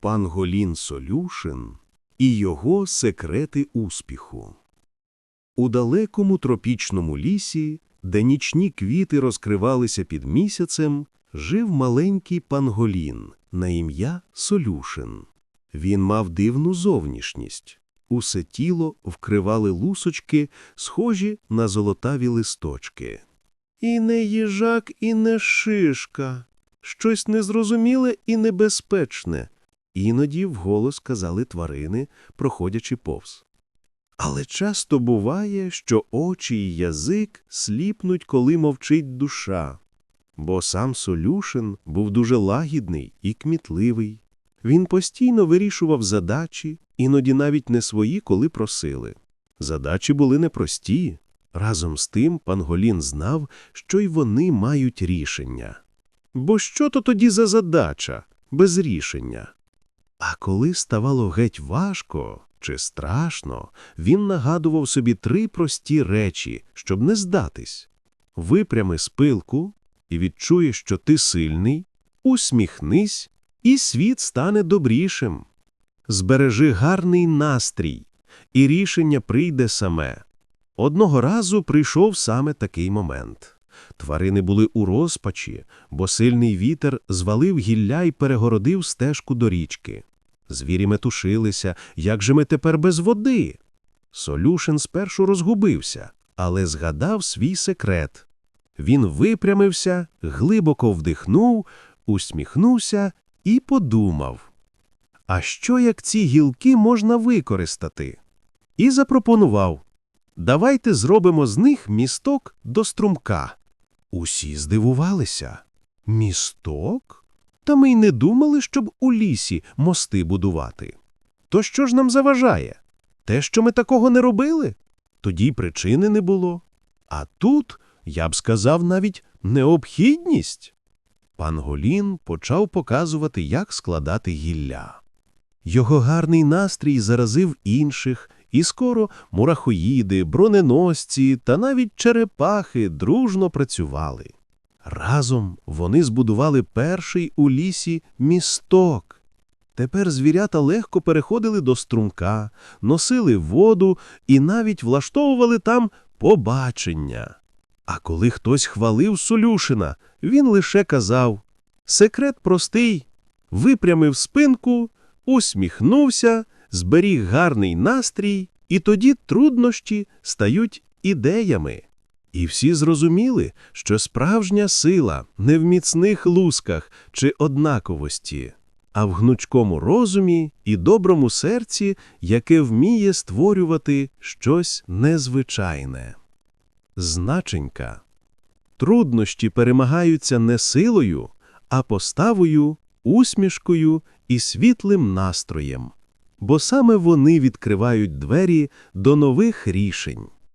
Панголін Солюшин і його секрети успіху. У далекому тропічному лісі, де нічні квіти розкривалися під місяцем, жив маленький панголін на ім'я Солюшин. Він мав дивну зовнішність. Усе тіло вкривали лусочки, схожі на золотаві листочки. І не їжак, і не шишка. Щось незрозуміле і небезпечне. Іноді вголос казали тварини, проходячи повз. Але часто буває, що очі й язик сліпнуть, коли мовчить душа. Бо сам Солюшин був дуже лагідний і кмітливий. Він постійно вирішував задачі, іноді навіть не свої, коли просили. Задачі були непрості. Разом з тим Панголін знав, що й вони мають рішення. Бо що то тоді за задача без рішення? А коли ставало геть важко чи страшно, він нагадував собі три прості речі, щоб не здатись. Випрями спилку і відчуєш, що ти сильний, усміхнись, і світ стане добрішим. Збережи гарний настрій, і рішення прийде саме. Одного разу прийшов саме такий момент. Тварини були у розпачі, бо сильний вітер звалив гілля й перегородив стежку до річки. Звірі метушилися, як же ми тепер без води? Солюшин спершу розгубився, але згадав свій секрет. Він випрямився, глибоко вдихнув, усміхнувся і подумав. А що як ці гілки можна використати? І запропонував. Давайте зробимо з них місток до струмка. Усі здивувалися. Місток? Та ми й не думали, щоб у лісі мости будувати. То що ж нам заважає? Те, що ми такого не робили? Тоді й причини не було. А тут, я б сказав, навіть необхідність. Пан Голін почав показувати, як складати гілля. Його гарний настрій заразив інших, і скоро мурахоїди, броненосці та навіть черепахи дружно працювали. Разом вони збудували перший у лісі місток. Тепер звірята легко переходили до струмка, носили воду і навіть влаштовували там побачення. А коли хтось хвалив Солюшина, він лише казав Секрет простий, випрямив спинку, усміхнувся, зберіг гарний настрій, і тоді труднощі стають ідеями. І всі зрозуміли, що справжня сила не в міцних лусках чи однаковості, а в гнучкому розумі і доброму серці, яке вміє створювати щось незвичайне. Значенька. Труднощі перемагаються не силою, а поставою, усмішкою і світлим настроєм, бо саме вони відкривають двері до нових рішень.